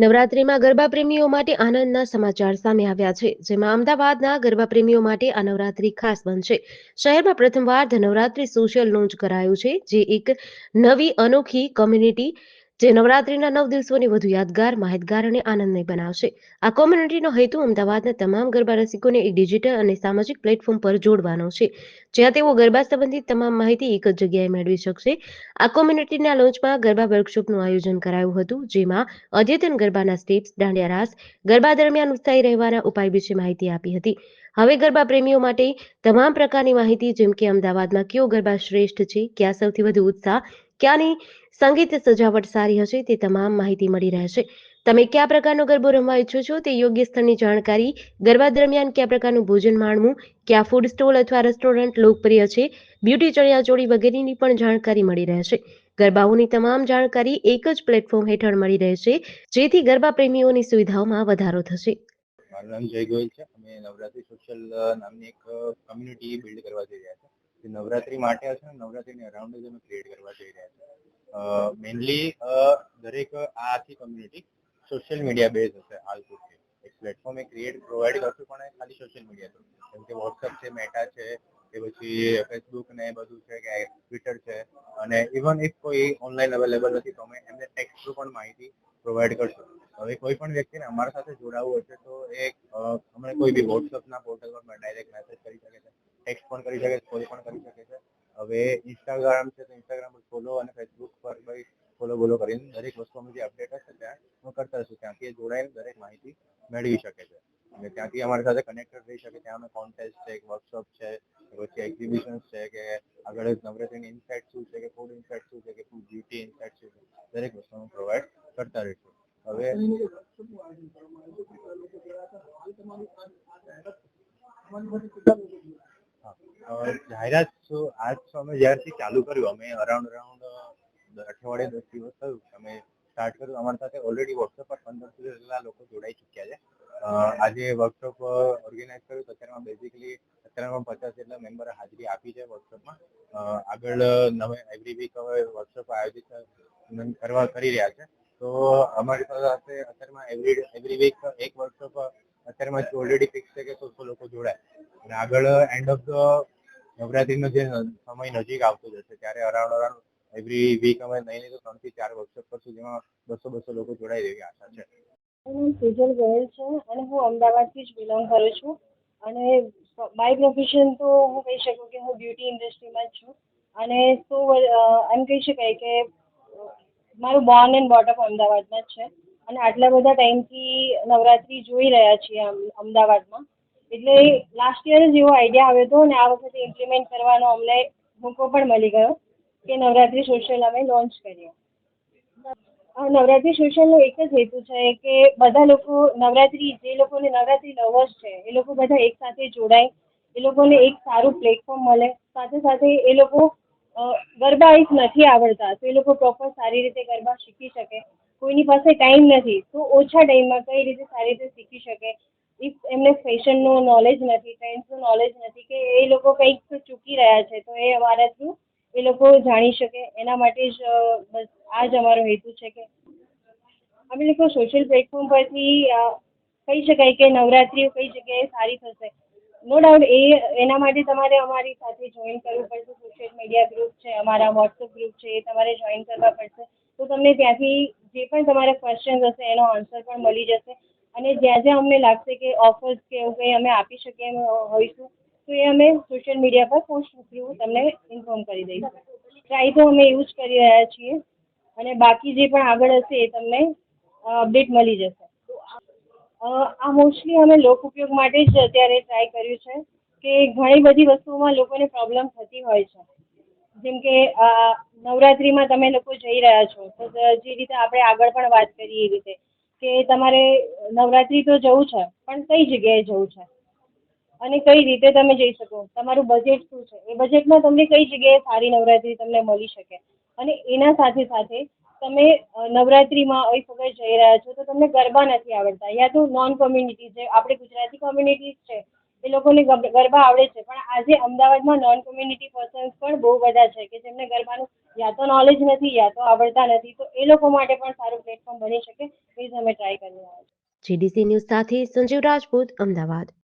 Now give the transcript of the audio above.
નવરાત્રિમાં ગરબા પ્રેમીઓ માટે આનંદના સમાચાર સામે આવ્યા છે, જેમાં અમદાવાદના ગરબા પ્રેમીઓ માટે આ નવરાત્રી ખાસ બનશે. શહેરમાં પ્રથમવાર ધનવરાત્રી નવરાત્રી સોશિયલ લોન્ચ કરાયું છે, જે એક નવી અનોખી કોમ્યુનિટી જે નવરાત્રીના નવ દિવસોની વધુ યાદગાર, માહિતગાર અને આનંદમય બનાવશે. આ કોમ્યુનિટીનો હેતુ અમદાવાદના તમામ ગરબા રસિકોને એક ડિજિટલ અને સામાજિક પ્લેટફોર્મ પર જોડવાનો છે. જ્યાં તેઓ ગરબા સંબંધિત તમામ માહિતી એક જ જગ્યાએ મેળવી શકશે. આ કોમ્યુનિટીના લોન્ચમાં ગરબા વર્કશોપનું આયોજન કરાયું હતું, જેમાં અદ્યતન ગરબાના સ્ટેપ્સ દાંડિયા રાસ, ગરબા દરમિયાન ઉત્સાહી રહેવાના ઉપાય વિશે માહિતી આપી હતી. હવે ગરબા પ્રેમીઓ માટે તમામ પ્રકારની માહિતી, જેમ કે અમદાવાદમાં કયો ગરબા શ્રેષ્ઠ છે, ક્યાં સૌથી વધુ ઉત્સાહ ક્યાંની સંગીત સજાવટ સારી હશે તે તમામ માહિતી મળી રહેશે. તમે કયા પ્રકારનો ગરબો રમવા ઈચ્છો છો તે યોગ્ય સ્થળની જાણકારી ગરબા દરમિયાન કયા પ્રકારનું ભોજન માણવું, કયા ફૂડ સ્ટોલ અથવા રેસ્ટોરન્ટ લોકપ્રિય છે બ્યુટી ચણિયાચોળી વગેરેની પણ જાણકારી મળી રહેશે. ગરબાઓની તમામ જાણકારી એક જ પ્લેટફોર્મ હેઠળ મળી રહેશે, જેથી ગરબા પ્રેમીઓની સુવિધાઓમાં વધારો થશે. મારું નામ જય ગોયલ છે. અમે નવરાત્રી સોશિયલ નામની એક કમ્યુનિટી બિલ્ડ કરવા જઈ રહ્યા છે નવરાત્રી માટે હશે ને, નવરાત્રીની અરાઉન્ડ જ અમે ક્રિએટ કરવા જઈ રહ્યા છે મેઇનલી દરેક આ આખી કમ્યુનિટી સોશિયલ મીડિયા બેઝ હશે, હાલ પૂરતી એક પ્લેટફોર્મ એ ક્રિએટ પ્રોવાઈડ કરશું, પણ ખાલી સોશિયલ મીડિયા થ્રુ જેમ કે વોટ્સઅપ છે મેટા છે, કે પછી ફેસબુક ને એ બધું છે, કે ટ્વિટર છે. અને ઇવન ઇફ કોઈ ઓનલાઈન અવેલેબલ નથી, તો અમે એમને ટેક્સ્ટ થ્રુ પણ માહિતી પ્રોવાઈડ કરશું. હવે કોઈ પણ વ્યક્તિને અમારા સાથે જોડાવવું હશે, તો એ અમને કોઈ બી વોટ્સઅપના પોર્ટલ પર ડાયરેક્ટ મેસેજ ટેક્સ્ટ પણ કરી શકે છે કોલ પણ કરી શકે છે. હવે ઇન્સ્ટાગ્રામ છે તો ઇન્સ્ટાગ્રામ પર ફોલો અને ફેસબુક પર ભાઈ ફોલો બોલો કરીને દરેક વસ્તુ અમે જે અપડેટ હશે ત્યાં હું કરતા રહીશું. ત્યાંથી જોડાઈને દરેક માહિતી મેળવી શકે છે. અને ત્યાંથી અમારી સાથે કનેક્ટેડ રહી શકે. ત્યાં અમે કોન્ટેસ્ટ છે વર્કશોપ છે પછી એક્ઝિબિશન્સ છે કે આગળ નવરાત્રીની ઇન્સાઇટ શું છે કે ફૂડ ઇન્સાઇટ શું છે કે ફૂડ બ્યુટી ઇન્સાઇટ શું છે. દરેક વસ્તુ અમે પ્રોવાઈડ કરતા રહીશું. હવે હા, જાહેરાત આજ અમે જ્યારથી ચાલુ કર્યું, અમે અરાઉન્ડ અરાઉન્ડ અઠવાડિયે દસ દિવસ થયું. અમે સ્ટાર્ટ કર્યું. અમારી સાથે ઓલરેડી વોટ્સએપ પર પંદરસો જેટલા લોકો જોડાઈ ચૂક્યા છે. આજે વર્કશોપ ઓર્ગેનાઇઝ કર્યું. તો અત્યારમાં બેઝિકલી અત્યારમાં પચાસ જેટલા મેમ્બરે હાજરી આપી છે વર્કશોપમાં આગળ નવે એવરી વીક હવે વર્કશોપ આયોજિત કરવા કરી રહ્યા છે. તો અમારી સાથે અત્યારમાં એવરી એવરી વીક એક વર્કશોપ અત્યારમાં ઓલરેડી ફિક્સ છે કે સોળસો લોકો જોડાય. અને આગળ એન્ડ ઓફ ધ નવરાત્રીનો જે સમય નજીક આવતો જશે ત્યારે અરાઉન્ડ અરાઉન્ડ એવરી વીક અમે નહીં તો ત્રણથી ચાર વર્કશોપ કરશું, જેમાં બસો બસો લોકો જોડાઈ રહેવી આશા છે. નામ ગોયલ છે અને હું અમદાવાદથી જ બિલોંગ કરું છું. અને માય પ્રોફેશન તો હું કહી શકું કે હું બ્યુટી ઇન્ડસ્ટ્રીમાં જ છું. અને તો એમ કહી શકાય કે મારું બોર્ન એન્ડ બોટઅપ અમદાવાદમાં જ છે. અને આટલા બધા ટાઈમથી નવરાત્રિ જોઈ રહ્યા છીએ અમદાવાદમાં. એટલે લાસ્ટ યર જ એવો આઈડિયા આવ્યો હતો અને આ વખતે ઇમ્પ્લિમેન્ટ કરવાનો અમને મોકો પણ મળી ગયો કે નવરાત્રિ સોશિયલ અમે લોન્ચ કરીએ. નવરાત્રિ સોશિયલનો એક જ હેતુ છે કે બધા લોકો નવરાત્રિ, જે લોકોને નવરાત્રિ લવર્સ છે, એ લોકો બધા એક સાથે જોડાય, એ લોકોને એક સારું પ્લેટફોર્મ મળે. સાથે સાથે એ લોકો ગરબા એક નથી આવડતા, તો એ લોકો પ્રોપર સારી રીતે ગરબા શીખી શકે. કોઈની પાસે ટાઈમ નથી, તો ઓછા ટાઈમમાં કઈ રીતે સારી રીતે શીખી શકે? ઇફ એમને ફેશનનું નોલેજ નથી ટ્રેન્ડ્સનું નોલેજ નથી કે એ લોકો કંઈક ચૂકી રહ્યા છે, તો એ અમારા થ્રુ એ લોકો જાણી શકે. એના માટે જ બસ આ જ અમારો હેતુ છે કે અમે લોકો સોશિયલ પ્લેટફોર્મ પરથી કહી શકાય કે નવરાત્રિઓ કઈ જગ્યાએ સારી થશે. નો ડાઉટ એ, એના માટે તમારે અમારી સાથે જોઈન કરવું પડશે. સોશિયલ મીડિયા ગ્રુપ છે, અમારા વોટ્સઅપ ગ્રુપ છે, એ તમારે જોઈન કરવા પડશે. તો તમને ત્યાંથી જે પણ તમારા ક્વેશ્ચન્સ હશે, એનો આન્સર પણ મળી જશે. અને જ્યાં જ્યાં અમને લાગશે કે ઓફર્સ કે એવું કંઈ અમે આપી શકીએ એમ હોઈશું, તો એ અમે સોશિયલ મીડિયા પર પોસ્ટ થ્રુ તમને ઇન્ફોર્મ કરી દઈશું. ટ્રાય તો અમે એવું જ કરી રહ્યા છીએ. અને બાકી જે પણ આગળ હશે એ તમને અપડેટ મળી જશે. આ મોસ્ટલી અમે લોક ઉપયોગ માટે જ અત્યારે ટ્રાય કર્યું છે કે ઘણી બધી વસ્તુઓમાં લોકોને પ્રોબ્લેમ થતી હોય છે. જેમ કે નવરાત્રિમાં તમે લોકો જઈ રહ્યા છો. તો જે રીતે આપણે આગળ પણ વાત કરી એ રીતે. કે તમારે નવરાત્રિ તો જવું છે, પણ કઈ જગ્યાએ જવું છે? અને કઈ રીતે તમે જઈ શકો? તમારું બજેટ શું છે? એ બજેટમાં તમને કઈ જગ્યાએ સારી નવરાત્રિ તમને મળી શકે? અને એના સાથે સાથે તમે નવરાત્રીમાં અહીં વગર જઈ રહ્યા છો, તો તમને ગરબા નથી આવડતા. યા તો નોન કોમ્યુનિટી જે આપણે ગુજરાતી કોમ્યુનિટી છે, એ લોકોને ગરબા આવડે છે. પણ આજે અમદાવાદમાં નોન કોમ્યુનિટી પર્સન્સ પણ બહુ બધા છે કે જેમને ગરબાનું, યા તો નોલેજ નથી, યા તો આવડતા નથી. તો એ લોકો માટે પણ સારું પ્લેટફોર્મ બની શકે. પ્લીઝ અમે ટ્રાય કરીને જીડીસી ન્યૂઝ સાથે સંજીવ રાજપૂત અમદાવાદ